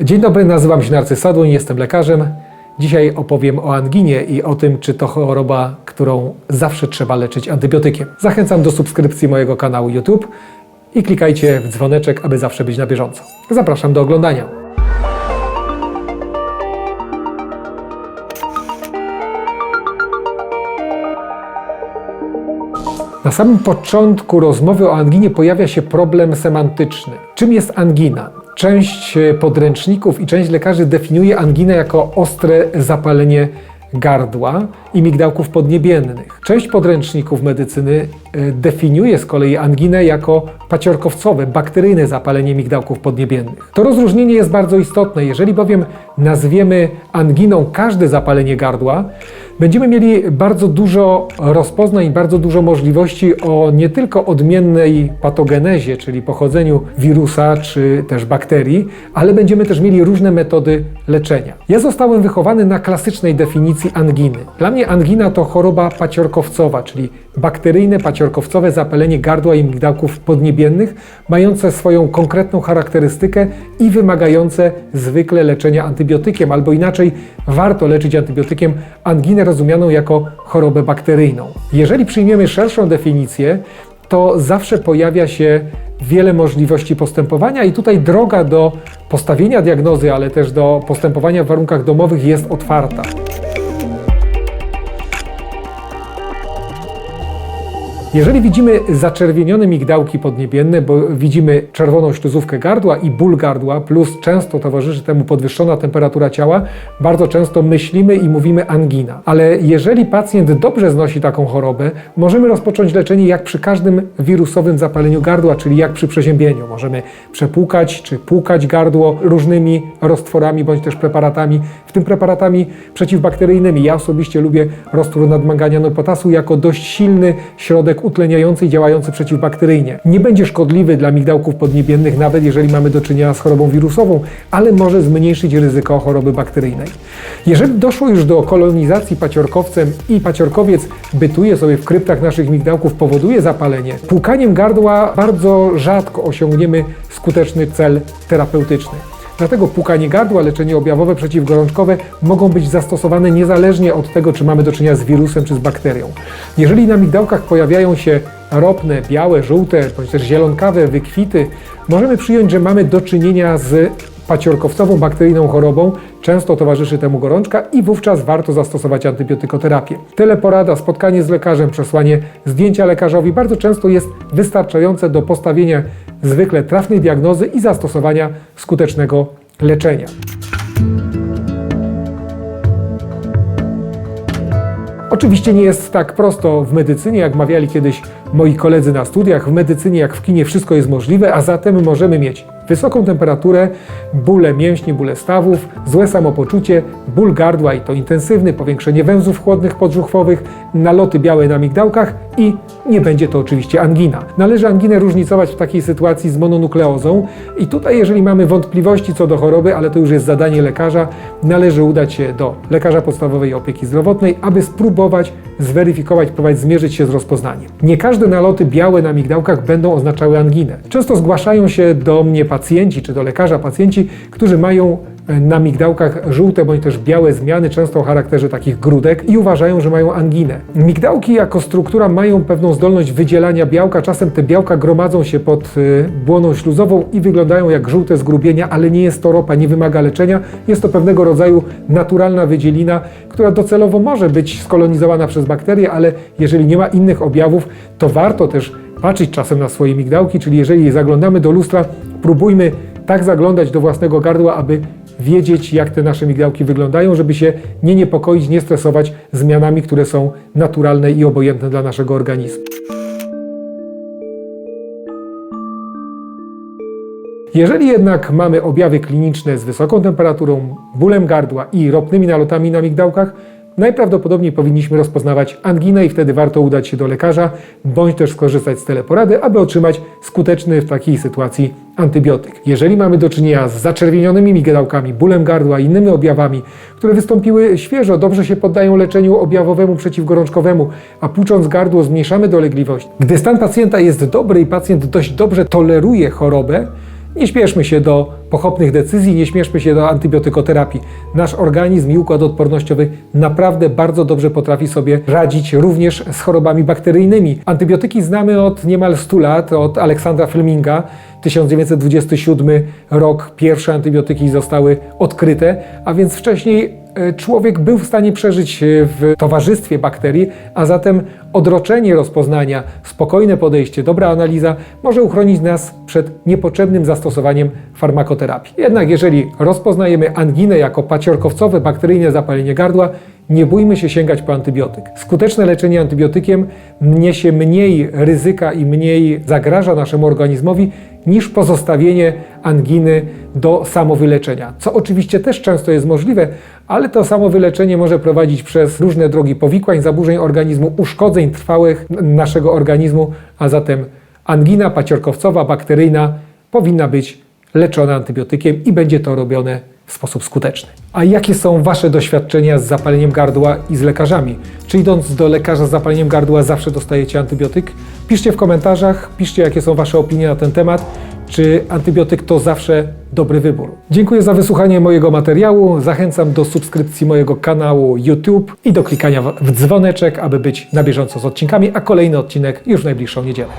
Dzień dobry, nazywam się Narcy Sadłoń, jestem lekarzem. Dzisiaj opowiem o anginie i o tym, czy to choroba, którą zawsze trzeba leczyć antybiotykiem. Zachęcam do subskrypcji mojego kanału YouTube i klikajcie w dzwoneczek, aby zawsze być na bieżąco. Zapraszam do oglądania. Na samym początku rozmowy o anginie pojawia się problem semantyczny. Czym jest angina? Część e, podręczników i część lekarzy definiuje anginę jako ostre zapalenie gardła i migdałków podniebiennych. Część podręczników medycyny definiuje z kolei anginę jako paciorkowcowe, bakteryjne zapalenie migdałków podniebiennych. To rozróżnienie jest bardzo istotne. Jeżeli bowiem nazwiemy anginą każde zapalenie gardła, będziemy mieli bardzo dużo rozpoznań, bardzo dużo możliwości o nie tylko odmiennej patogenezie, czyli pochodzeniu wirusa czy też bakterii, ale będziemy też mieli różne metody leczenia. Ja zostałem wychowany na klasycznej definicji anginy. Dla mnie angina to choroba paciorkowcowa, czyli bakteryjne paciorkowcowe zapalenie gardła i migdałków podniebiennych, mające swoją konkretną charakterystykę i wymagające zwykle leczenia antybiotykiem, albo inaczej warto leczyć antybiotykiem anginę rozumianą jako chorobę bakteryjną. Jeżeli przyjmiemy szerszą definicję, to zawsze pojawia się wiele możliwości postępowania, i tutaj droga do postawienia diagnozy, ale też do postępowania w warunkach domowych jest otwarta. Jeżeli widzimy zaczerwienione migdałki podniebienne, bo widzimy czerwoną śluzówkę gardła i ból gardła, plus często towarzyszy temu podwyższona temperatura ciała, bardzo często myślimy i mówimy angina. Ale jeżeli pacjent dobrze znosi taką chorobę, możemy rozpocząć leczenie jak przy każdym wirusowym zapaleniu gardła, czyli jak przy przeziębieniu. Możemy przepłukać czy płukać gardło różnymi roztworami bądź też preparatami, w tym preparatami przeciwbakteryjnymi. Ja osobiście lubię roztwór nadmanganianu potasu jako dość silny środek utleniający i działający przeciwbakteryjnie. Nie będzie szkodliwy dla migdałków podniebiennych, nawet jeżeli mamy do czynienia z chorobą wirusową, ale może zmniejszyć ryzyko choroby bakteryjnej. Jeżeli doszło już do kolonizacji paciorkowcem i paciorkowiec bytuje sobie w kryptach naszych migdałków, powoduje zapalenie, płukaniem gardła bardzo rzadko osiągniemy skuteczny cel terapeutyczny. Dlatego płukanie gardła, leczenie objawowe przeciwgorączkowe mogą być zastosowane niezależnie od tego, czy mamy do czynienia z wirusem czy z bakterią. Jeżeli na migdałkach pojawiają się ropne, białe, żółte, bądź też zielonkawe wykwity, możemy przyjąć, że mamy do czynienia z paciorkowcową bakteryjną chorobą, często towarzyszy temu gorączka i wówczas warto zastosować antybiotykoterapię. Teleporada, spotkanie z lekarzem, przesłanie zdjęcia lekarzowi bardzo często jest wystarczające do postawienia zwykle trafnej diagnozy i zastosowania skutecznego leczenia. Oczywiście nie jest tak prosto w medycynie, jak mawiali kiedyś moi koledzy na studiach. W medycynie, jak w kinie, wszystko jest możliwe, a zatem możemy mieć wysoką temperaturę, bóle mięśni, bóle stawów, złe samopoczucie, ból gardła i to intensywny, powiększenie węzłów chłodnych podbrzuchwowych, naloty białe na migdałkach i nie będzie to oczywiście angina. Należy anginę różnicować w takiej sytuacji z mononukleozą i tutaj, jeżeli mamy wątpliwości co do choroby, ale to już jest zadanie lekarza, należy udać się do lekarza podstawowej opieki zdrowotnej, aby spróbować zweryfikować, próbować zmierzyć się z rozpoznaniem. Nie każde naloty białe na migdałkach będą oznaczały anginę. Często zgłaszają się do mnie pacjenci, czy do lekarza pacjenci, którzy mają na migdałkach żółte bądź też białe zmiany, często o charakterze takich grudek i uważają, że mają anginę. Migdałki jako struktura mają pewną zdolność wydzielania białka, czasem te białka gromadzą się pod y, błoną śluzową i wyglądają jak żółte zgrubienia, ale nie jest to ropa, nie wymaga leczenia. Jest to pewnego rodzaju naturalna wydzielina, która docelowo może być skolonizowana przez bakterie, ale jeżeli nie ma innych objawów, to warto też patrzeć czasem na swoje migdałki, czyli jeżeli zaglądamy do lustra, próbujmy tak zaglądać do własnego gardła, aby wiedzieć, jak te nasze migdałki wyglądają, żeby się nie niepokoić, nie stresować zmianami, które są naturalne i obojętne dla naszego organizmu. Jeżeli jednak mamy objawy kliniczne z wysoką temperaturą, bólem gardła i ropnymi nalotami na migdałkach, najprawdopodobniej powinniśmy rozpoznawać anginę i wtedy warto udać się do lekarza, bądź też skorzystać z teleporady, aby otrzymać skuteczny w takiej sytuacji antybiotyk. Jeżeli mamy do czynienia z zaczerwienionymi migdałkami, bólem gardła i innymi objawami, które wystąpiły świeżo, dobrze się poddają leczeniu objawowemu przeciwgorączkowemu, a płucząc gardło zmniejszamy dolegliwość. Gdy stan pacjenta jest dobry i pacjent dość dobrze toleruje chorobę, Nie śpieszmy się do pochopnych decyzji, nie śpieszmy się do antybiotykoterapii. Nasz organizm i układ odpornościowy naprawdę bardzo dobrze potrafi sobie radzić również z chorobami bakteryjnymi. Antybiotyki znamy od niemal 100 lat, od Aleksandra Fleminga. 1927 rok pierwsze antybiotyki zostały odkryte, a więc wcześniej człowiek był w stanie przeżyć e, w towarzystwie bakterii, a zatem odroczenie rozpoznania, spokojne podejście, dobra analiza może uchronić nas przed niepotrzebnym zastosowaniem farmakoterapii. Jednak jeżeli rozpoznajemy anginę jako paciorkowcowe bakteryjne zapalenie gardła, nie bójmy się sięgać po antybiotyk. Skuteczne leczenie antybiotykiem niesie mniej ryzyka i mniej zagraża naszemu organizmowi niż pozostawienie anginy do samowyleczenia, co oczywiście też często jest możliwe, ale to samowyleczenie może prowadzić przez różne drogi powikłań, zaburzeń organizmu, uszkodzeń trwałych naszego organizmu, a zatem angina paciorkowcowa, bakteryjna powinna być leczona antybiotykiem i będzie to robione w sposób skuteczny. A jakie są Wasze doświadczenia z zapaleniem gardła i z lekarzami? Czy idąc do lekarza z zapaleniem gardła zawsze dostajecie antybiotyk? Piszcie w komentarzach, piszcie jakie są Wasze opinie na ten temat. Czy antybiotyk to zawsze dobry wybór? Dziękuję za wysłuchanie mojego materiału. Zachęcam do subskrypcji mojego kanału YouTube i do klikania w dzwoneczek, aby być na bieżąco z odcinkami, a kolejny odcinek już w najbliższą niedzielę.